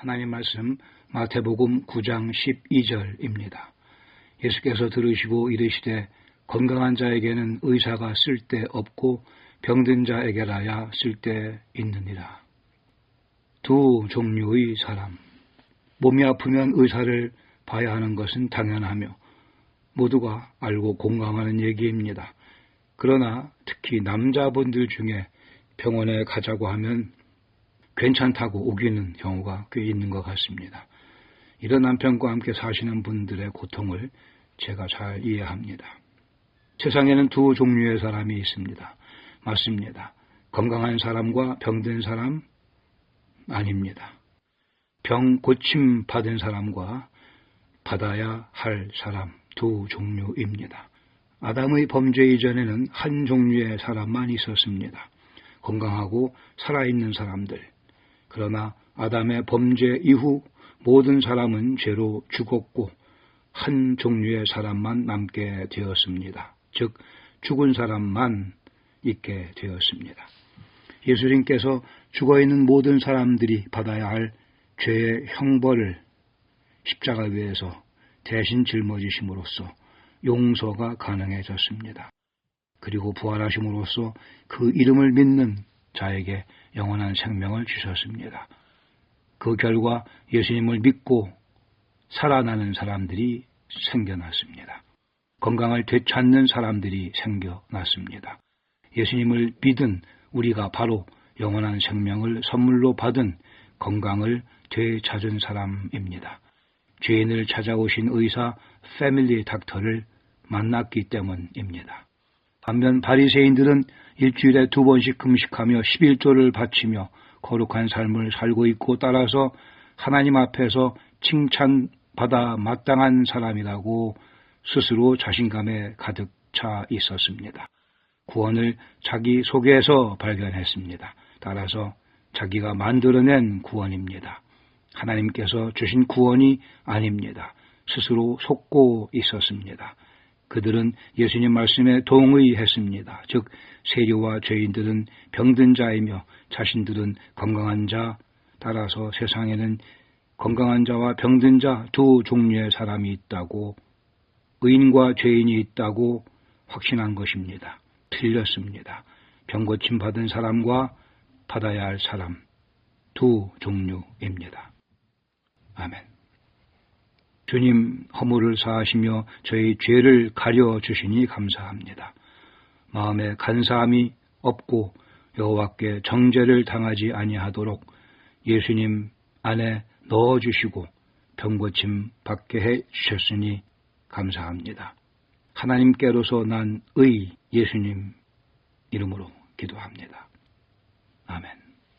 하나님 말씀 마태복음 9장 12절입니다. 예수께서 들으시고 이르시되 건강한 자에게는 의사가 쓸데 없고 병든 자에게라야 쓸데 있느니라. 두 종류의 사람. 몸이 아프면 의사를 봐야 하는 것은 당연하며 모두가 알고 공감하는 얘기입니다. 그러나 특히 남자분들 중에 병원에 가자고 하면 괜찮다고 우기는 경우가 꽤 있는 것 같습니다. 이런 남편과 함께 사시는 분들의 고통을 제가 잘 이해합니다. 세상에는 두 종류의 사람이 있습니다. 맞습니다. 건강한 사람과 병든 사람 아닙니다. 병 고침 받은 사람과 받아야 할 사람 두 종류입니다. 아담의 범죄 이전에는 한 종류의 사람만 있었습니다. 건강하고 살아있는 사람들. 그러나 아담의 범죄 이후 모든 사람은 죄로 죽었고 한 종류의 사람만 남게 되었습니다. 즉 죽은 사람만 있게 되었습니다. 예수님께서 죽어 있는 모든 사람들이 받아야 할 죄의 형벌을 십자가 위에서 대신 짊어지심으로써 용서가 가능해졌습니다. 그리고 부활하심으로써 그 이름을 믿는 자에게 영원한 생명을 주셨습니다. 그 결과 예수님을 믿고 살아나는 사람들이 생겨났습니다. 건강을 되찾는 사람들이 생겨났습니다. 예수님을 믿은 우리가 바로 영원한 생명을 선물로 받은 건강을 되찾은 사람입니다. 죄인을 찾아오신 의사 패밀리 닥터를 만났기 때문입니다. 반면 바리새인들은 일주일에 두 번씩 금식하며 11조를 바치며 거룩한 삶을 살고 있고 따라서 하나님 앞에서 칭찬받아 마땅한 사람이라고 스스로 자신감에 가득 차 있었습니다. 구원을 자기 속에서 발견했습니다. 따라서 자기가 만들어낸 구원입니다. 하나님께서 주신 구원이 아닙니다. 스스로 속고 있었습니다. 그들은 예수님 말씀에 동의했습니다. 즉 세리와 죄인들은 병든 자이며 자신들은 건강한 자 따라서 세상에는 건강한 자와 병든 자 두 종류의 사람이 있다고 의인과 죄인이 있다고 확신한 것입니다. 틀렸습니다. 병 고침 받은 사람과 받아야 할 사람 두 종류입니다. 아멘. 주님 허물을 사하시며 저희 죄를 가려 주시니 감사합니다. 마음에 간사함이 없고 여호와께 정죄를 당하지 아니하도록 예수님 안에 넣어 주시고 병고침 받게 해 주셨으니 감사합니다. 하나님께로서 난 의 예수님 이름으로 기도합니다. 아멘.